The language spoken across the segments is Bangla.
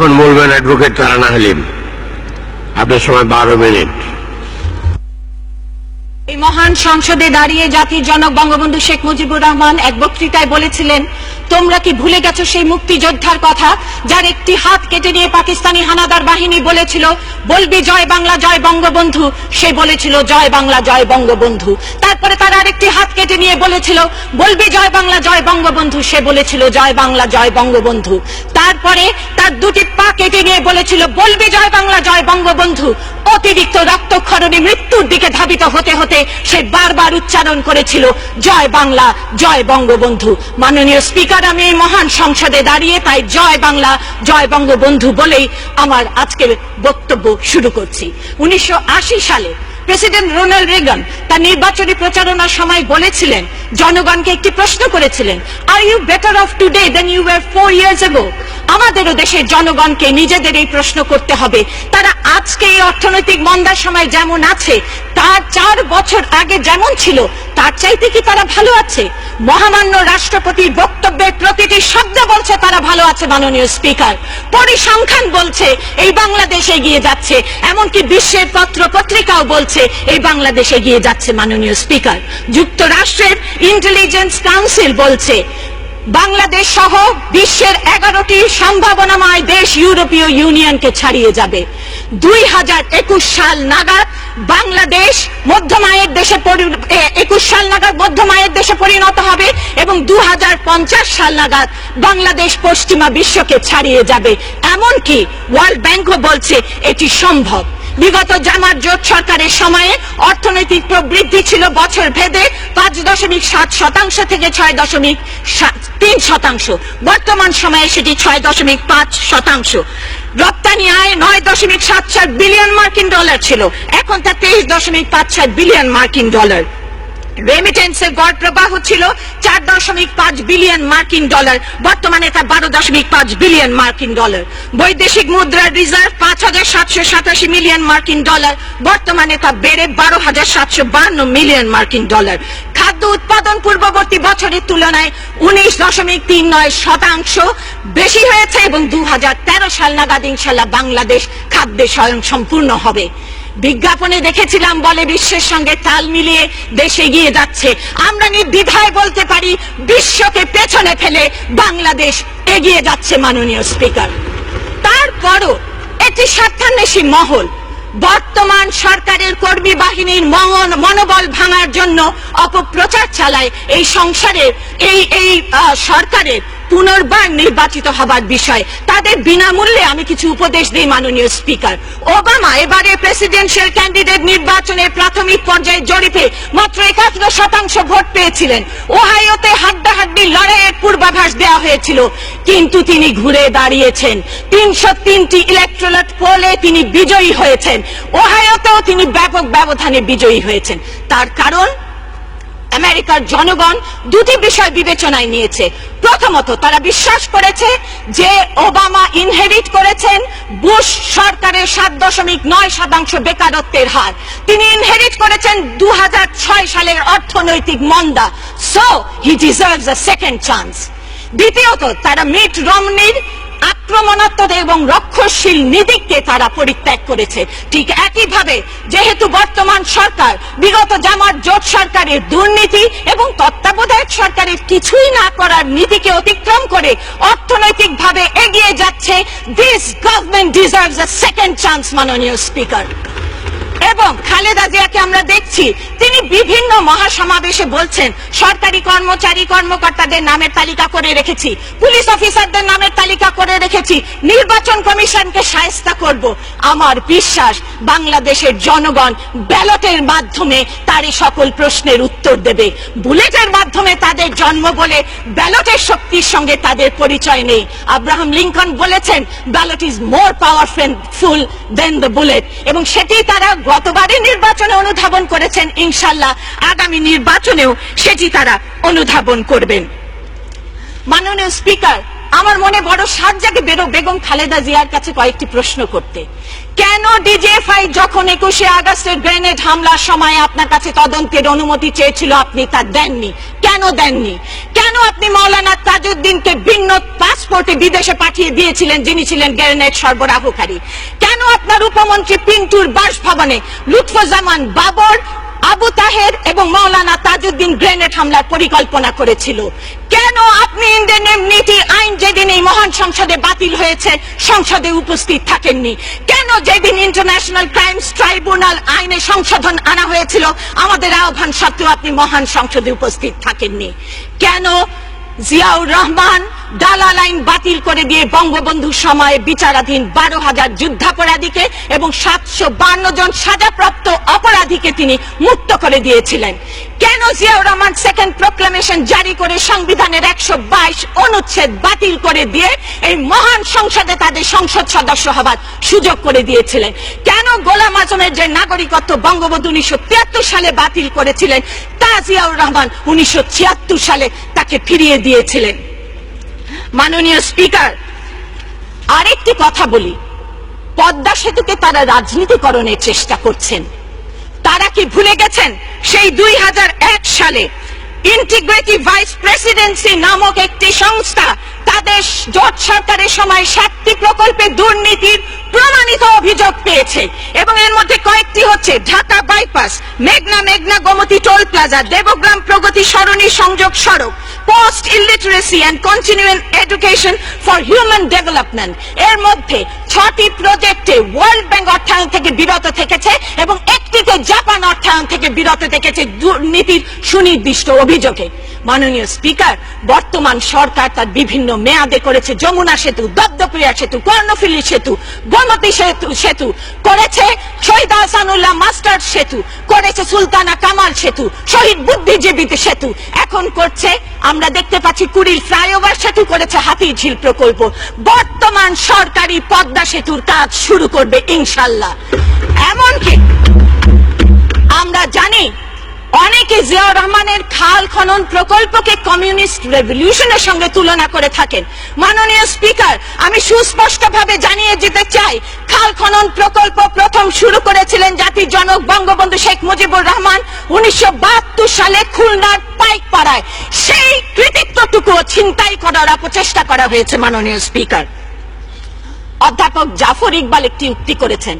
এখন বলবেন অ্যাডভোকেট তারানা হালিম। আপনার সময় বারো মিনিট। এই মহান সংসদে দাঁড়িয়ে জাতির জনক বঙ্গবন্ধু শেখ মুজিবুর রহমান এক বক্তৃতায় বলেছিলেন, তোমরা কি ভুলে গেছো সেই মুক্তিযোদ্ধার কথা, যার একটি হাত কেটে নিয়ে পাকিস্তানি হানাদার বাহিনী বলেছিল, বলবি জয় বাংলা, জয় বঙ্গবন্ধু? সে বলেছিল, জয় বাংলা, জয় বঙ্গবন্ধু। তারপরে তার আরেকটি হাত কেটে নিয়ে বলেছিল, বলবি জয় বাংলা, জয় বঙ্গবন্ধু? সে বলেছিল, জয় বাংলা, জয় বঙ্গবন্ধু। তারপরে তার দুটি পা কেটে নিয়ে বলেছিল, বলবি জয় বাংলা, জয় বঙ্গবন্ধু। অতিরিক্ত রক্তক্ষরণে মৃত্যুর দিকে ধাবিত হতে হতে সে বারবার উচ্চারণ করেছিল, জয় বাংলা, জয় বঙ্গবন্ধু। মাননীয় স্পিকার, আমি এই মহান সংসদে দাঁড়িয়ে তাই জয় বাংলা, জয় বঙ্গবন্ধু বলেই আমার আজকের বক্তব্য শুরু করছি। উনিশশো আশি সালে প্রেসিডেন্ট রোনাল্ড রেগান তার নির্বাচনী প্রচারণার সময় বলেছিলেন, জনগণকে একটি প্রশ্ন করেছিলেন are you better off today than you were four years ago আমাদেরও দেশের জনগণকে নিজেদের এই প্রশ্ন করতে হবে। তারা আজকে এই অর্থনৈতিক মন্দার সময় যেমন আছে, তার চার বছর আগে যেমন ছিল, তার চাইতে কি তারা ভালো আছে? মহামান্য রাষ্ট্রপতির বক্তব্যের প্রতিটি শব্দ বলছে তারা ভালো আছে, মাননীয় স্পিকার। পরিসংখ্যান বলছে, এই বাংলাদেশ এগিয়ে যাচ্ছে। এমনকি বিশ্বের পত্র পত্রিকাও বলছে, এই বাংলাদেশ এগিয়ে যাচ্ছে, মাননীয় স্পিকার। যুক্তরাষ্ট্রের ইন্টেলিজেন্স কাউন্সিল বলছে বাংলাদেশ সহ বিশ্বের এগারোটি সম্ভাবনাময় দেশ ইউরোপীয় ইউনিয়নকে ছাড়িয়ে যাবে। দুই হাজার একুশ সাল নাগাদ বাংলাদেশ মধ্যমায়ের দেশে একুশ সাল নাগাদ মধ্যমায়ের দেশে পরিণত হবে এবং দু হাজার পঞ্চাশ সাল নাগাদ বাংলাদেশ পশ্চিমা বিশ্বকে ছাড়িয়ে যাবে। এমনকি ওয়ার্ল্ড ব্যাংকও বলছে এটি সম্ভব। বিগত জামাত জোট সরকারের সময়ে অর্থনৈতিক প্রবৃদ্ধি ছিল বছর ভেদে পাঁচ দশমিক সাত শতাংশ থেকে ছয় দশমিক তিন শতাংশ। বর্তমান সময়ে সেটি ছয় দশমিক পাঁচ শতাংশ। রপ্তানি আয় নয় দশমিক সাত সাত বিলিয়ন মার্কিন ডলার ছিল। এখন তা তেইশ দশমিক পাঁচ সাত বিলিয়ন মার্কিন ডলার। রেমিটেন্সের গড় প্রবাহ ছিল চার দশমিক পাঁচ বিলিয়ন মার্কিন ডলার। বর্তমানে তা বারো দশমিক পাঁচ বিলিয়ন মার্কিন ডলার। বৈদেশিক মুদ্রার রিজার্ভ পাঁচ হাজার সাতশো সাতাশি মিলিয়ন মার্কিন ডলার। বর্তমানে তা বেড়ে বারো হাজার সাতশো বান্ন মিলিয়ন মার্কিন ডলার। খাদ্য উৎপাদন পূর্ববর্তী বছরের তুলনায় উনিশ দশমিক তিন নয় শতাংশ বেশি হয়েছে এবং দু হাজার তেরো সাল নাগাদ ইনশাল্লাহ বাংলাদেশ খাদ্যে স্বয়ং সম্পূর্ণ হবে। বিজ্ঞাপনে দেখেছিলাম বলে বিশ্বের সঙ্গে তাল মিলিয়ে দেশ এগিয়ে যাচ্ছে। আমরা নির্দ্বিধায় বলতে পারি, বিশ্বকে পেছনে ফেলে বাংলাদেশ এগিয়ে যাচ্ছে মাননীয় স্পিকার। তারপরও একটি স্বার্থান্বেষী মহল, বর্তমান সরকারের কর্মী বাহিনীর মন মনোবল ভাঙার জন্য অপপ্রচার চালায় এই সংসারের, এই এই সরকারের পুনর্বার নির্বাচিত হবার বিষয়। তাদের বিনামূল্যে আমি কিছু উপদেশ দিই, মাননীয় স্পিকার। ওবামা এবারে প্রেসিডেন্সিয়াল ক্যান্ডিডেট নির্বাচনে প্রাথমিক পর্যায়ে জরিপে মাত্র একাত্তর শতাংশ ভোট পেয়েছিলেন। ওহাইওতে হাড্ডাহাড্ডি লড়াইয়ের পূর্বাভাস দেওয়া হয়েছিল। কিন্তু তিনি ঘুরে দাঁড়িয়েছেন। তিনশো তিনটি ইলেকট্রোলেট পোলে তিনি বিজয়ী হয়েছেন। ওহাইওতেও তিনি ব্যাপক ব্যবধানে বিজয়ী হয়েছেন। তার কারণ? আমেরিকার জনগণ দুটি বিষয় বিবেচনায় নিয়েছে। প্রথমত, তারা বিশ্বাস করেছে যে ওবামা ইনহেরিট করেছেন বুশ সরকারের সাত দশমিক নয় শতাংশ বেকারত্বের হার। তিনি ইনহেরিট করেছেন দু হাজার ছয় সালের অর্থনৈতিক মন্দা so he deserves a second chance দ্বিতীয়ত, তারা মিট রমনির আক্রমণাত্মক এবং রক্ষণশীল নীতিকে তারা পরিত্যাগ করেছে। ঠিক একইভাবে, যেহেতু বর্তমান সরকার, বিগত জামাত জোট সরকারের দুর্নীতি এবং তত্ত্বাবধায়ক সরকারের কিছুই না করার নীতিকে অতিক্রম করে অর্থনৈতিকভাবে এগিয়ে যাচ্ছে this government deserves a second chance মাননীয় স্পিকার এবং খালেদা জিয়াকে আমরা দেখছি, তিনি বিভিন্ন মহাসমাবেশে বলছেন, সরকারি কর্মচারী কর্মকর্তাদের নামের তালিকা করে রেখেছি, পুলিশ অফিসারদের নামের তালিকা করে রেখেছি, নির্বাচন কমিশনকে সায়স্তা করব। আমার বিশ্বাস, বাংলাদেশের জনগণ ব্যালটের মাধ্যমে তার এই সকল প্রশ্নের উত্তর দেবে। বুলেটের মাধ্যমে তাদের জন্ম বলে ব্যালটের শক্তির সঙ্গে তাদের পরিচয় নেই। আব্রাহাম লিঙ্কন বলেছেন, ballot is more powerful than the bullet, এবং সেটি তারা গতবারে নির্বাচনে অনুধাবন করেছেন ইনশাল্লাহ আগামী নির্বাচনেও সেটি তারা অনুধাবন করবেন। মাননীয় স্পিকার, আমার মনে বড় সাত জাগে বেরো বেগম খালেদা জিয়ার কাছে কয়েকটি প্রশ্ন করতে। কেন ডিজিএফআই যখন একুশে আগস্টের গ্রেনেড হামলার সময় আপনার কাছে তদন্তের অনুমতি চেয়েছিল আপনি তা দেননি? কেন দেননি? কেন আপনি মাওলানা তাজউদ্দিনকে ভিন্ন পাসপোর্টে বিদেশে পাঠিয়ে দিয়েছিলেন যিনি ছিলেন গ্রেনেড সরবরাহকারী? আপনার উপমন্ত্রী পিন্টুর বাসভবনে লুৎফুজ্জামান বাবর, আবু তাহের এবং মৌলানা তাজউদ্দিন গ্রেনেড হামলার পরিকল্পনা করেছিল। কেন আপনি ইন্ডিয়ান নীতি আইন যেদিন এই মহান সংসদে বাতিল হয়েছে, সংসদে উপস্থিত থাকেননি? কেন যেদিন ইন্টারন্যাশনাল ক্রাইমস ট্রাইব্যুনাল আইনে সংশোধন আনা হয়েছিল, আমাদের আহ্বান সত্ত্বেও আপনি মহান সংসদে উপস্থিত থাকেননি? কেন জিয়াউর রহমান দালাল আইন বাতিল করে দিয়ে বঙ্গবন্ধুর সময়ে বিচারাধীন বারো হাজার যুদ্ধাপরাধীকে এবং সাতশো বান্ন জন সাজাপ্রাপ্ত অপরাধীকে তিনি মুক্ত করে দিয়েছিলেন। কেন জিয়াউর রহমান সেকেন্ড প্রোক্লামেশন জারি করে সংবিধানের একশো বাইশ অনুচ্ছেদ বাতিল করে দিয়ে এই মহান সংসদে তাদের সংসদ সদস্য হবার সুযোগ করে দিয়েছিলেন? কেন গোলাম আজমের যে নাগরিকত্ব বঙ্গবন্ধু উনিশশো তিয়াত্তর সালে বাতিল করেছিলেন, তা জিয়াউর রহমান উনিশশো ছিয়াত্তর সালে তাকে ফিরিয়ে দিয়েছিলেন। মাননীয় স্পিকার, আরেকটি কথা বলি। পদ্মা সেতুকে তারা রাজনীতিকরণের চেষ্টা করছেন। তারা কি ভুলে গেছেন? সেই দুই হাজার এক সালে ইন্টিগ্রেটিভ ভাইস প্রেসিডেন্সি নামক একটি সংস্থা তাদের জোট সরকারের সময় সাতটি প্রকল্পে দুর্নীতির প্রমাণিত অভিযোগ পেয়েছে। এবং এর মধ্যে কয়েকটি হচ্ছে ঢাকা বাইপাস, মেঘনা মেঘনা গোমতী টোল প্লাজা, দেবগ্রাম প্রগতি সরণী সংযোগ সড়ক, post illiteracy and continual education for human development. এর মধ্যে ছটি প্রজেক্টে ওয়ার্ল্ড ব্যাংক অর্থায়ন থেকে বিরত থেকেছে এবং একটিতে জাপান অর্থায়ন থেকে বিরত থেকেছে দুর্নীতির সুনির্দিষ্ট অভিযোগে। মাননীয় স্পিকার, বর্তমান সরকার তার বিভিন্ন মেয়াদে করেছে যমুনা সেতু দপ্তপ্রিয়া সেতু, কর্ণফুলী সেতু, গোমতী সেতু সেতু, করেছে শহীদ আহসানুল্লাহ মাস্টার সেতু, করেছে সুলতানা কামাল সেতু, শহীদ বুদ্ধিজীবী সেতু, এখন করছে, আমরা দেখতে পাচ্ছি কুড়ির ফ্লাইওভার সেতু করেছে হাতির ঝিল প্রকল্প। বর্তমান সরকারি পদ্মা সেতুর কাজ শুরু করবে ইনশাল্লাহ। এমনকি আমরা জানি অনেকে জিয়াউর রহমানের খাল খনন প্রকল্পকে কমিউনিস্ট রেভলিউশনের সঙ্গে তুলনা করে থাকেন। মাননীয় স্পিকার, আমি সুস্পষ্টভাবে জানিয়ে যেতে চাই, খাল খনন প্রকল্প প্রথম শুরু করেছিলেন জাতির জনক বঙ্গবন্ধু শেখ মুজিবুর রহমান উনিশশো বাহাত্তর সালে খুলনার পাইকপাড়ায়। সেই কৃতিত্বটুকুও ছিনতাই করার অপচেষ্টা করা হয়েছে মাননীয় স্পিকার। অধ্যাপক জাফর ইকবাল একটি উক্তি করেছেন,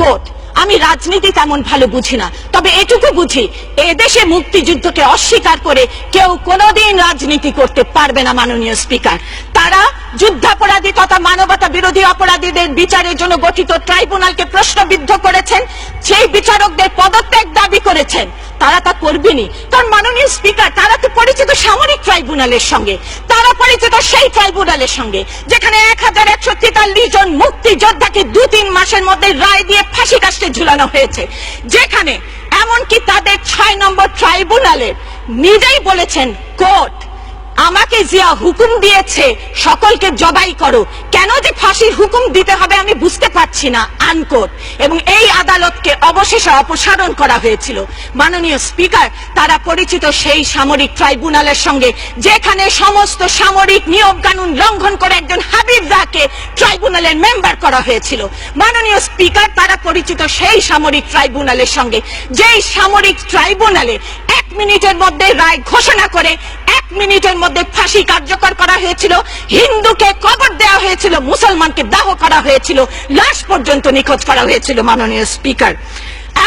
কোট আমি রাজনীতি তেমন ভালো বুঝি না। তবে এটুকু বুঝি এদেশে মুক্তিযুদ্ধকে অস্বীকার করে কেউ কোনোদিন রাজনীতি করতে পারবে না মাননীয় স্পিকার। তারা যুদ্ধাপরাধী তথা মানবতা বিরোধী অপরাধীদের বিচারের জন্য গঠিত ট্রাইব্যুনালকে প্রশ্নবিদ্ধ করেছেন সেই বিচারকদের পদত্যাগ দাবি করেছেন, তারা তা করবেনি কারণ মাননীয় স্পিকার, তারা তো পরিচিত সামরিক ট্রাইব্যুনালের সঙ্গে, তারা পরিচিত সেই ট্রাইব্যুনালের সঙ্গে, যেখানে এক হাজার একশো তেতাল্লিশ জন মুক্তিযোদ্ধাকে দু তিন মাসের মধ্যে রায় দিয়ে ফাঁসি কাস্টে ঝুলানো হয়েছে। যেখানে এমনকি তাদের ছয় নম্বর ট্রাইব্যুনালের নিজেই বলেছেন, কোর্ট আমাকে জিয়া হুকুম দিয়েছে, সকলকে জবাই করো। কেন যে ফাঁসির হুকুম দিতে হবে আমি বুঝতে পারছি না, আনকোট। এবং এই আদালতকে অবশেষে অপসারণ করা হয়েছিল। মাননীয় স্পিকার, তারা পরিচিত সেই সামরিক ট্রাইব্যুনালের সঙ্গে, যেখানে সমস্ত সামরিক নিয়ম কানুন লঙ্ঘন করে একজন হাবিব রাকে ট্রাইব্যুনালের মেম্বার করা হয়েছিল। মাননীয় স্পিকার, তারা পরিচিত সেই সামরিক ট্রাইব্যুনালের সঙ্গে, যেই সামরিক ট্রাইব্যুনালে এক মিনিটের মধ্যে রায় ঘোষণা করে মিনিটের মধ্যে ফাঁসি কার্যকর করা হয়েছিল হিন্দুকে কবর দেওয়া হয়েছিল মুসলমানকে দাহ করা হয়েছিল লাশ পর্যন্ত নিখোঁজ করা হয়েছিল মাননীয় স্পিকার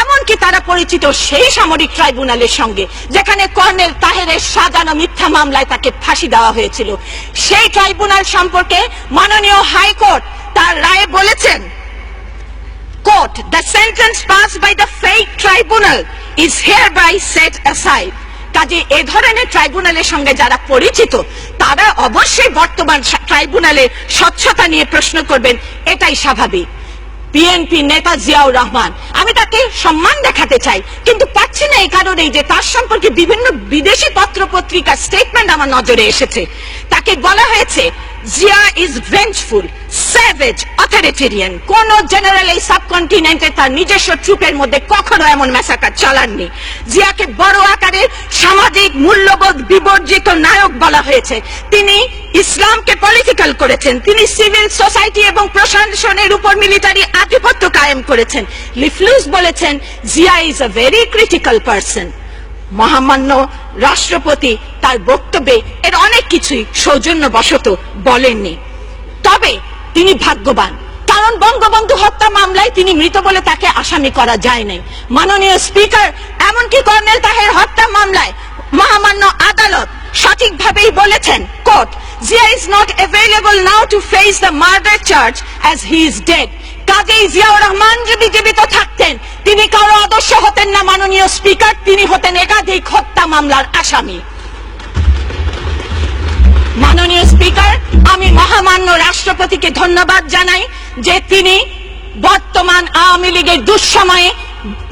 এমনকি তারা পরিচিত সেই সামরিক ট্রাইব্যুনালের সঙ্গে যেখানে কর্নেল তাহেরের সাজানো মিথ্যা মামলায় তাকে ফাঁসি দেওয়া হয়েছিল সেই ট্রাইব্যুনাল সম্পর্কে মাননীয় হাইকোর্ট তার রায়ে বলেছেন court, the sentence passed by the fake tribunal is hereby set aside. কাজে এ ধরনের ট্রাইব্যুনালের সঙ্গে যারা পরিচিত, তারা অবশ্যই বর্তমান ট্রাইব্যুনালে স্বচ্ছতা নিয়ে প্রশ্ন করবেন, এটাই স্বাভাবিক। বিএনপি নেতা জিয়াউর রহমান, আমি তাকে সম্মান দেখাতে চাই, কিন্তু পাচ্ছি না এই কারণেই যে তার সম্পর্কে বিভিন্ন বিদেশি পত্র পত্রিকার স্টেটমেন্ট আমার নজরে এসেছে। তাকে বলা হয়েছে Zia is vengeful savage authoritarian কোন জেনারেল এই সাবকন্টিনেন্টে তার নিজস্ব ট্রুপের মধ্যে কখনো এমন ম্যাসাকার চালাননি। জিয়াকে বড় আকারের সামাজিক, মূল্যবোধ বিবর্জিত নায়ক বলা হয়েছে। তিনি ইসলামকে পলিটিক্যাল করেছেন। তিনি সিভিল সোসাইটি এবং প্রশাসনের উপর মিলিটারি আধিপত্য কায়েম করেছেন। লিফলুস বলেছেন Zia is a very critical person মহামান্য রাষ্ট্রপতি তার বক্তব্যে এর অনেক কিছুই সৌজন্যবশত বলেননি। তবে তিনি ভাগ্যবান। কারণ বঙ্গবন্ধু হত্যা মামলায় তিনি মৃত বলে তাকে আসামি করা যায় নাই। মাননীয় স্পিকার, এমনকি কর্নেল তাহের হত্যা মামলায় মহামান্য আদালত সঠিকভাবেই বলেছেন, court Zia is not available now to face the murder charge as he is dead কাজেই জিয়াউর রহমান যদি জীবিত থাকতেন, তিনি কারও আদর্শ হতেন না মাননীয় স্পিকার, তিনি হতেন একাধিক হত্যা মামলার আসামি। মাননীয় স্পিকার, আমি মহামান্য রাষ্ট্রপতিকে ধন্যবাদ জানাই যে তিনি বর্তমান আওয়ামী লীগের দুঃসময়ে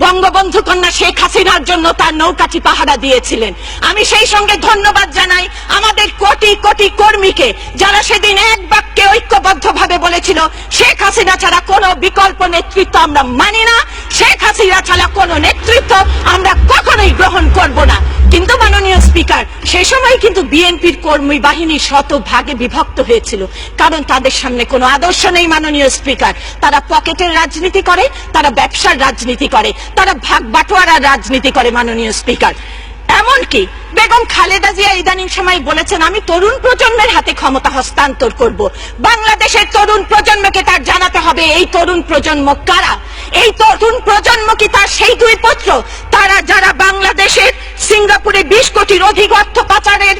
বঙ্গবন্ধু কন্যা শেখ হাসিনার জন্য তার নৌকাটি পাহারা দিয়েছিলেন? আমি সেই সঙ্গে ধন্যবাদ জানাই আমাদের কোটি কোটি কর্মীকে যারা সেদিন এক বাক্যে ঐক্যবদ্ধভাবে বলেছিল, শেখ হাসিনা ছাড়া কোনো বিকল্প নেতৃত্ব আমরা মানি না, শেখ হাসিনা ছাড়া কোনো নেতৃত্ব আমরা কখনোই গ্রহণ করব না। কিন্তু মাননীয় স্পিকার, সে সময় কিন্তু বিএনপির কর্মী বাহিনী শত ভাগে বিভক্ত হয়েছিল। কারণ তাদের সামনে কোনো আদর্শ নেই মাননীয় স্পিকার। তারা পকেটের রাজনীতি করে, তারা ব্যবসার রাজনীতি করে, তারা ভাগ বাটোয়ারার রাজনীতি করে মাননীয় স্পিকার। এমনকি বেগম খালেদা জিয়া ইদানিং সময় বলেছেন, আমি তরুণ প্রজন্মের হাতে ক্ষমতা হস্তান্তর করব। বাংলাদেশের তরুণ প্রজন্মকে তার জানাতে হবে, এই তরুণ প্রজন্ম কারা? এই তরুণ প্রজন্ম কি তার সেই দুই পুত্র? তারা যারা বাংলাদেশের সিঙ্গাপুরে বিশ কোটির অধিক অর্থ পাচারের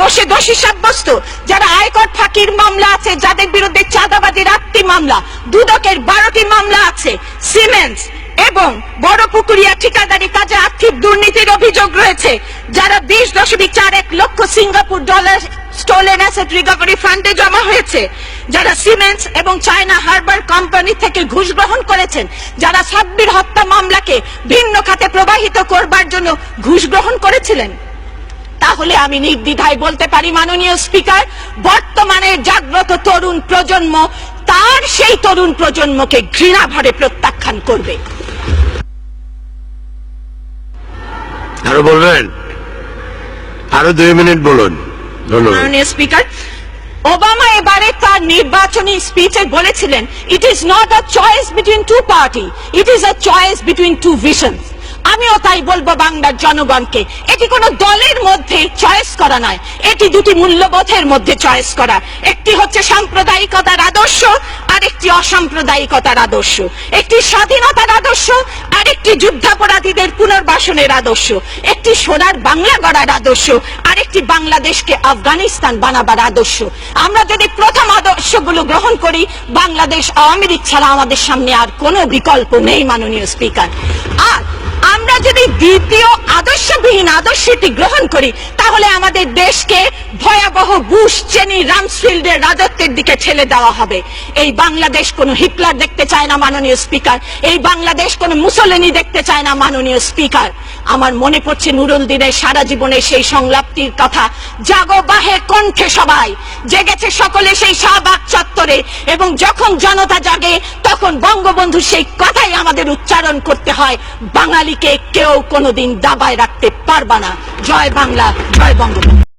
দোষে দোষী সাব্যস্ত, যারা আয়কর ফাঁকির মামলা আছে, যাদের বিরুদ্ধে চাঁদাবাজির আটটি মামলা, দুদকের বারোটি মামলা আছে সিমেন্টস এবং বড় পুকুরিয়া ঠিকাদারি কাজে আর্থিক দুর্নীতির অভিযোগ রয়েছে, যারা বিশ দশমিক চার এক লক্ষ Singapore dollar stolen asset recovery ফান্ডে জমা হয়েছে। যারা সিমেন্টস এবং চায়না হারবার কোম্পানি থেকে ঘুষ গ্রহণ করেছেন যারা সাব্বির হত্যা মামলাকে ভিন্ন খাতে প্রবাহিত করবার জন্য ঘুষ গ্রহণ করেছিলেন। তাহলে আমি নির্দ্বিধায় বলতে পারি মাননীয় স্পিকার বর্তমানে জাগ্রত তরুণ প্রজন্ম তার সেই তরুণ প্রজন্মকে ঘৃণা ভরে প্রত্যাখ্যান করবে। আরও বলবেন? আরও দুই মিনিট বলুন। ধন্যবাদ। মাননীয় স্পিকার ওবামা এবারে তার নির্বাচনী স্পিচে বলেছিলেন it is not a choice between two party it is a choice between two vision আমিও তাই বলব বাংলার জনগণকে, এটি কোনো দলের মধ্যে চয়েস করা নয়, এটি দুটি মূল্যবোধের মধ্যে চয়েস করা। একটি হচ্ছে সাম্প্রদায়িকতার আদর্শ, আর একটি অসাম্প্রদায়িকতার আদর্শ। একটি স্বাধীনতার আদর্শ, আর একটি যুদ্ধাপরাধীদের পুনর্বাসনের আদর্শ। একটি সোনার বাংলা গড়ার আদর্শ, আর একটি বাংলাদেশকে আফগানিস্তান বানাবার আদর্শ। আমরা যদি প্রথম আদর্শগুলো গ্রহণ করি, বাংলাদেশ আওয়ামী লীগ ছাড়া আমাদের সামনে আর কোনো বিকল্প নেই, মাননীয় স্পিকার। আর আমরা যদি দ্বিতীয় আদর্শবিহীন আদর্শটি গ্রহণ করি, তাহলে আমাদের দেশকে ভয়াবহ বুশ চেনি রামসফিল্ডের রাজত্বের দিকে ঠেলে দেওয়া হবে। এই বাংলাদেশ কোনো হিটলার দেখতে চায় না, মাননীয় স্পিকার। এই বাংলাদেশ কোনো মুসলিনী দেখতে চায় না, মাননীয় স্পিকার। আমার মনে পড়ছে নুরুল দিনের সারা জীবনের সেই সংলাপটির কথা। জাগো বাহে কণ্ঠে সবাই, জেগেছে সকলে সেই শাহবাগ চত্বরে। এবং যখন জনতা জাগে, তখন বঙ্গবন্ধু সেই কথাই আমাদের উচ্চারণ করতে হয় বাঙালিকে কেউ কোনোদিন দাবায় রাখতে পারবা না। জয় বাংলা জয় বঙ্গবন্ধু।